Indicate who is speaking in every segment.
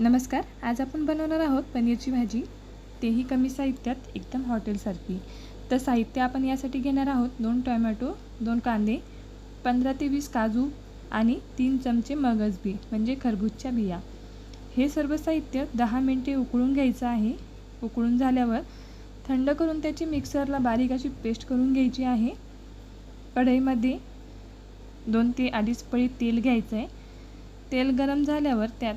Speaker 1: नमस्कार आज आपण बनवणार आहोत पनीरची भाजी. तेही कमी साहित्यात एकदम हॉटेलसारखी. तर साहित्य आपण यासाठी घेणार आहोत दोन टोमॅटो दोन कांदे पंधरा ते वीस काजू आणि तीन चमचे मगज बी म्हणजे खरबूजच्या बिया. हे सर्व साहित्य दहा मिनटे उकळून घ्यायचं आहे. उकळून झाल्यावर थंड करून त्याची मिक्सरला बारीक अशी पेस्ट करून घ्यायची आहे. कढईमध्ये दोन ते अडीच पळी तेल घ्यायचं आहे तेल गरम झाल्यावर त्यात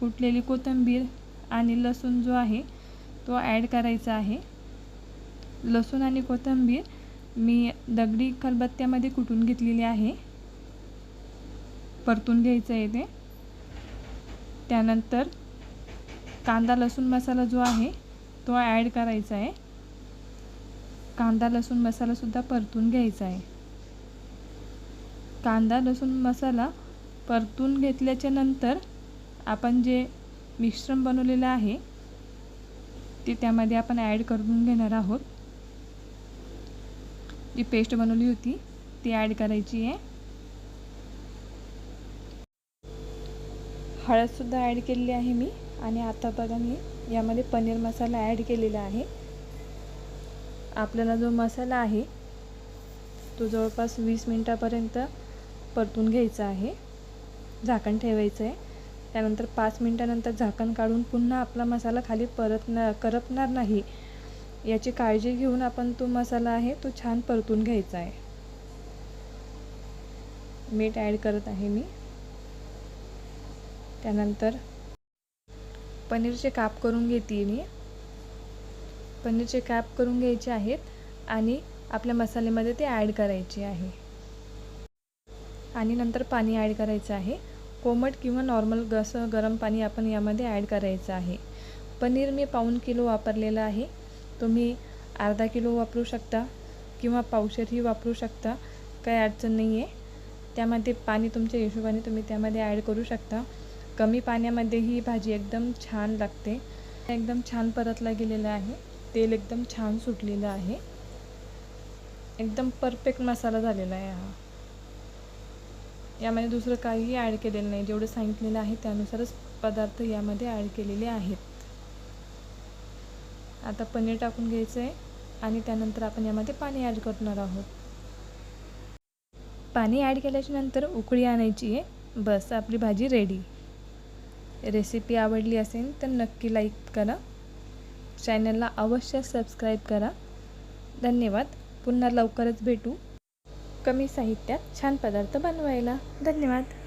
Speaker 1: कुटलेली कोथिंबीर आणि लसूण जो आहे तो ॲड करायचा आहे. लसूण आणि कोथिंबीर मी दगडी खलबत्त्यामध्ये कुटून घेतलेली आहे. परतून घ्यायचं आहे ते. त्यानंतर कांदा लसूण मसाला जो आहे तो ॲड करायचा आहे. कांदा लसूण मसालासुद्धा परतून घ्यायचा आहे. कांदा लसूण मसाला परतून घेतल्याच्या नंतर आपण जे मिश्रण बनवलेलं आहे ते त्यामध्ये आपण ॲड करून घेणार आहोत. जी पेस्ट बनवली होती ती ॲड करायची आहे. हळदसुद्धा ॲड केलेली आहे मी. आणि आता बघा मी यामध्ये पनीर मसाला ॲड केलेला आहे. आपल्याला जो मसाला आहे तो जवळपास वीस मिनटापर्यंत परतून घ्यायचा आहे. झाकण ठेवायचं आहे त्यानंतर पाच मिनटानंतर झाकण काढून पुन्हा आपला मसाला खाली परत न करपणार नाही. याची काळजी घेऊन आपण तो मसाला आहे तो छान परतून घ्यायचा आहे. मीठ ॲड करत आहे मी. त्यानंतर पनीरचे काप करून घेते मी. पनीरचे काप करून घ्यायचे आहेत आणि आपल्या मसाल्यामध्ये ते ॲड करायचे आहे. आणि नंतर पाणी ॲड करायचं आहे. कोमट किंवा नॉर्मल गसं गरम पाणी आपण यामध्ये ॲड करायचं आहे. पनीर मी पाऊण किलो वापरलेलं आहे. तुम्ही अर्धा किलो वापरू शकता किंवा पावशेरही वापरू शकता. काही अडचण नाही आहे त्यामध्ये पाणी तुमच्या हिशोबाने तुम्ही त्यामध्ये ॲड करू शकता. कमी पाण्यामध्ये ही भाजी एकदम छान लागते. एकदम छान परतला गेलेलं आहे. तेल एकदम छान सुटलेलं आहे. एकदम परफेक्ट मसाला झालेला आहे हा. यामध्ये दुसरं काहीही ॲड केलेलं नाही. जेवढं सांगितलेलं आहे त्यानुसारच पदार्थ यामध्ये ॲड केलेले आहेत. आता पनीर टाकून घ्यायचं आहे आणि त्यानंतर आपण यामध्ये पाणी ॲड करणार आहोत. पाणी ॲड केल्याच्यानंतर उकळी आणायची आहे. बस आपली भाजी रेडी रेसिपी आवडली असेल तर नक्की लाईक करा. चॅनलला अवश्य सबस्क्राईब करा. धन्यवाद. पुन्हा लवकरच भेटू. कमी साहित्यात छान पदार्थ बनवायला. धन्यवाद.